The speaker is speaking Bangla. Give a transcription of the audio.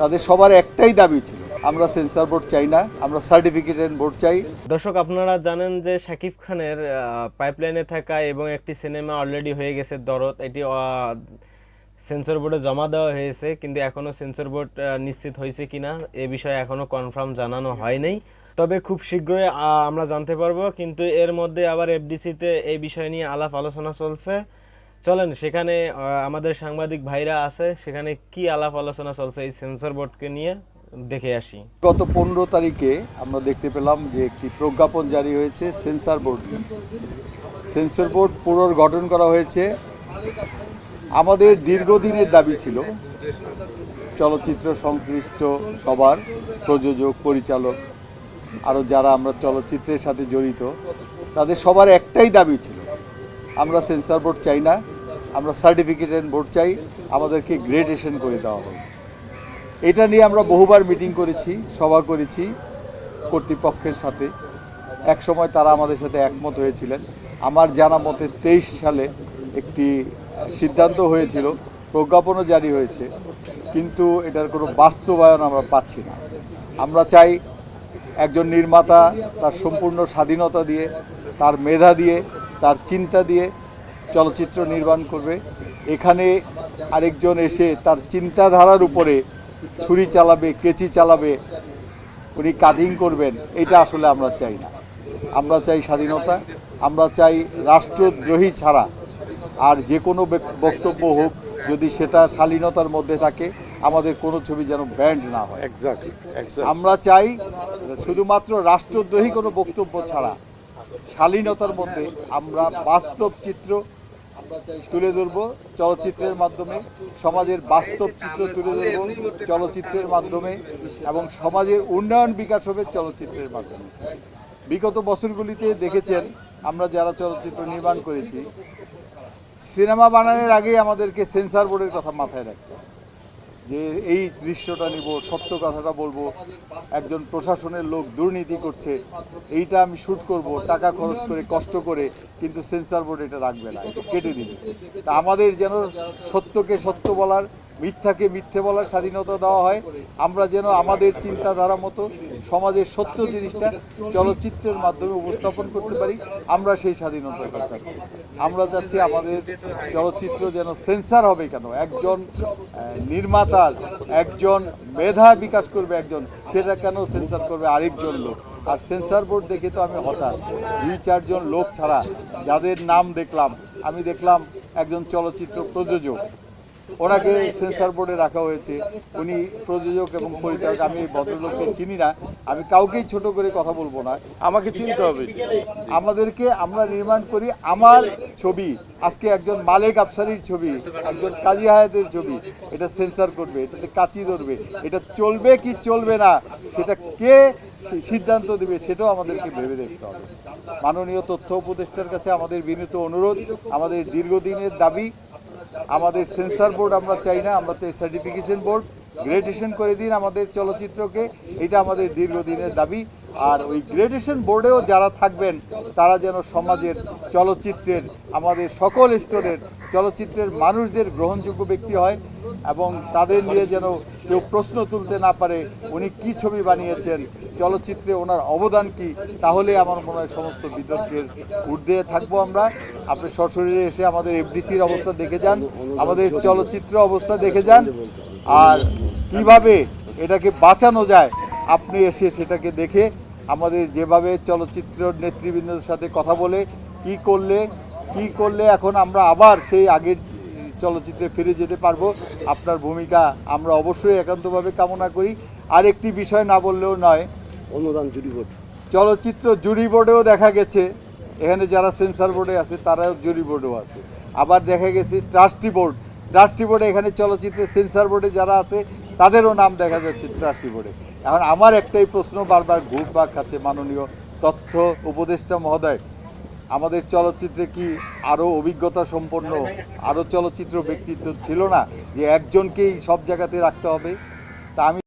তাদের সবার একটাই দাবি ছিল, আমরা সেন্সর বোর্ড চাই না, আমরা সার্টিফিকেটেড বোর্ড চাই। দর্শক, আপনারা জানেন যে শাকিব খানের পাইপলাইনে থাকা এবং একটি সিনেমা অলরেডি হয়ে গেছে দরদ, এটি সেন্সর বোর্ডে জমা দেওয়া হয়েছে, কিন্তু এখনও সেন্সর বোর্ড নিশ্চিত হয়েছে কিনা, এ বিষয়ে এখনও কনফার্ম জানানো হয়নি তবে খুব শীঘ্রই আমরা জানতে পারব, কিন্তু এর মধ্যে আবার এফডিসিতে এই বিষয় নিয়ে আলাপ আলোচনা চলছে। চলেন, সেখানে আমাদের সাংবাদিক ভাইরা আছে, সেখানে কি আলাপ আলোচনা চলছে এই সেন্সর বোর্ডকে নিয়ে দেখে আসি। গত পনেরো তারিখে আমরা দেখতে পেলাম যে একটি প্রজ্ঞাপন জারি হয়েছে সেন্সর বোর্ড সেন্সর বোর্ড পুনর্গঠন করা হয়েছে। আমাদের দীর্ঘদিনের দাবি ছিল, চলচ্চিত্র সংশ্লিষ্ট সবার, প্রযোজক, পরিচালক আরও যারা আমরা চলচ্চিত্রের সাথে জড়িত, তাদের সবার একটাই দাবি ছিল, আমরা সেন্সর বোর্ড চাই না আমরা সার্টিফিকেটেড বোর্ড চাই, আমাদেরকে গ্রেডেশন করে দেওয়া হবে এটা নিয়ে আমরা বহুবার মিটিং করেছি, সভা করেছি কর্তৃপক্ষের সাথে। এক সময় তারা আমাদের সাথে একমত হয়েছিলেন। আমার জানা মতে তেইশ সালে একটি সিদ্ধান্ত হয়েছিল, প্রজ্ঞাপনও জারি হয়েছে, কিন্তু এটার কোনো বাস্তবায়ন আমরা পাচ্ছি না। আমরা চাই একজন নির্মাতা তার সম্পূর্ণ স্বাধীনতা দিয়ে, তার মেধা দিয়ে, তার চিন্তা দিয়ে চলচ্চিত্র নির্মাণ করবে। এখানে আরেকজন এসে তার চিন্তাধারার উপরে ছুরি চালাবে কেচি চালাবে উনি কাটিং করবেন এটা আসলে আমরা চাই না। আমরা চাই স্বাধীনতা আমরা চাই রাষ্ট্রদ্রোহী ছাড়া আর যে কোনো বেক- বক্তব্য হোক যদি সেটা শালীনতার মধ্যে থাকে আমাদের কোনো ছবি যেন ব্যান্ড না হয়। আমরা চাই শুধুমাত্র রাষ্ট্রদ্রোহী কোনো বক্তব্য ছাড়া শালীনতার মধ্যে আমরা বাস্তব চিত্র তুলে ধরব চলচ্চিত্রের মাধ্যমে, সমাজের বাস্তব চিত্র তুলে ধরব চলচ্চিত্রের মাধ্যমে এবং সমাজের উন্নয়ন বিকাশ হবে চলচ্চিত্রের মাধ্যমে বিগত বছরগুলিতে দেখেছেন আমরা যারা চলচ্চিত্র নির্মাণ করেছি, সিনেমা বানানোর আগেই আমাদেরকে সেন্সার বোর্ডের কথা মাথায় রাখতে। যে এই দৃশ্যটা নিব, সত্য কথাটা বলব। একজন প্রশাসনের লোক দুর্নীতি করছে, এইটা আমি শ্যুট করব, টাকা খরচ করে, কষ্ট করে, কিন্তু সেন্সার বোর্ড এটা রাখবে না, এটা কেটে দিবে। তা আমাদের যেন সত্যকে সত্য বলার, মিথ্যাকে মিথ্যে বলার স্বাধীনতা দেওয়া হয়, আমরা যেন আমাদের চিন্তাধারা মতো সমাজের সত্য জিনিসটা চলচ্চিত্রের মাধ্যমে উপস্থাপন করতে পারি, আমরা সেই স্বাধীনতাটা চাচ্ছি আমরা চাচ্ছি আমাদের চলচ্চিত্র যেন সেন্সার হবে কেন? একজন নির্মাতার, একজন মেধা বিকাশ করবে একজন, সেটা কেন সেন্সার করবে আরেকজন লোক? আর সেন্সার বোর্ড দেখে তো আমি হতাশ। দুই, চারজন লোক ছাড়া যাদের নাম দেখলাম, আমি দেখলাম একজন চলচ্চিত্র প্রযোজক। ওনাকে সেন্সার বোর্ডে রাখা হয়েছে। উনি প্রযোজক এবং পরিচালক আমি এই ভদ্রলোককে চিনি না। আমি কাউকেই ছোট করে কথা বলব না। আমাকে চিনতে হবে আমাদেরকে আমরা নির্মাণ করি আমার ছবি। আজকে একজন মালেক আফসারির ছবি একজন কাজী হায়াতের ছবি। এটা সেন্সার করবে এটাতে কাচি ধরবে। এটা চলবে কি চলবে না সেটা কে সিদ্ধান্ত দেবে সেটাও আমাদেরকে ভেবে দেখতে হবে। মাননীয় তথ্য উপদেষ্টার কাছে আমাদের বিনীত অনুরোধ। আমাদের দীর্ঘদিনের দাবি আমাদের সেন্সার বোর্ড আমরা চাই না, আমরা চাই সার্টিফিকেশন বোর্ড। গ্রেডেশন করে দিন আমাদের চলচ্চিত্রকে, এটা আমাদের দীর্ঘদিনের দাবি। আর ওই গ্রেডেশন বোর্ডেও যারা থাকবেন, তারা যেন সমাজের চলচ্চিত্রের, আমাদের সকল স্তরের চলচ্চিত্রের মানুষদের গ্রহণযোগ্য ব্যক্তি হয় এবং তাদের নিয়ে যেন কেউ প্রশ্ন তুলতে না পারে, উনি কি ছবি বানিয়েছেন চলচ্চিত্রে ওনার অবদান কি, তাহলে আমার মনে হয় সমস্ত বিতর্কের ঊর্ধ্বে থাকব আমরা। আপনি সশরীরে এসে আমাদের এফডিসির অবস্থা দেখে যান, আমাদের চলচ্চিত্র অবস্থা দেখে যান। আর কীভাবে এটাকে বাঁচানো যায়, আপনি এসে সেটাকে দেখে আমাদের যেভাবে চলচ্চিত্র নেতৃবৃন্দের সাথে কথা বলে, কি করলে কি করলে এখন আমরা আবার সেই আগের চলচ্চিত্রে ফিরে যেতে পারব, আপনার ভূমিকা আমরা অবশ্যই একান্তভাবে কামনা করি। আর একটি বিষয় না বললেও নয় অনুদান জুরি বোর্ড। চলচ্চিত্র জুরি বোর্ডেও দেখা গেছে। এখানে যারা সেন্সার বোর্ডে আছে, তারাও জুরি বোর্ডেও আছে। আবার দেখা গেছে ট্রাস্টি বোর্ড ট্রাস্টি বোর্ডে এখানে চলচ্চিত্রের সেন্সার বোর্ডে যারা আছে, তাদেরও নাম দেখা যাচ্ছে ট্রাস্টি বোর্ডে এখন আমার একটাই প্রশ্ন, বারবার ঘুরপাক খাচ্ছে মাননীয় তথ্য উপদেষ্টা মহোদয়। আমাদের চলচ্চিত্রে কি আরও অভিজ্ঞতা সম্পন্ন আরও চলচ্চিত্র ব্যক্তিত্ব ছিল না, যে একজনকেই সব জায়গাতে রাখতে হবে? তা আমি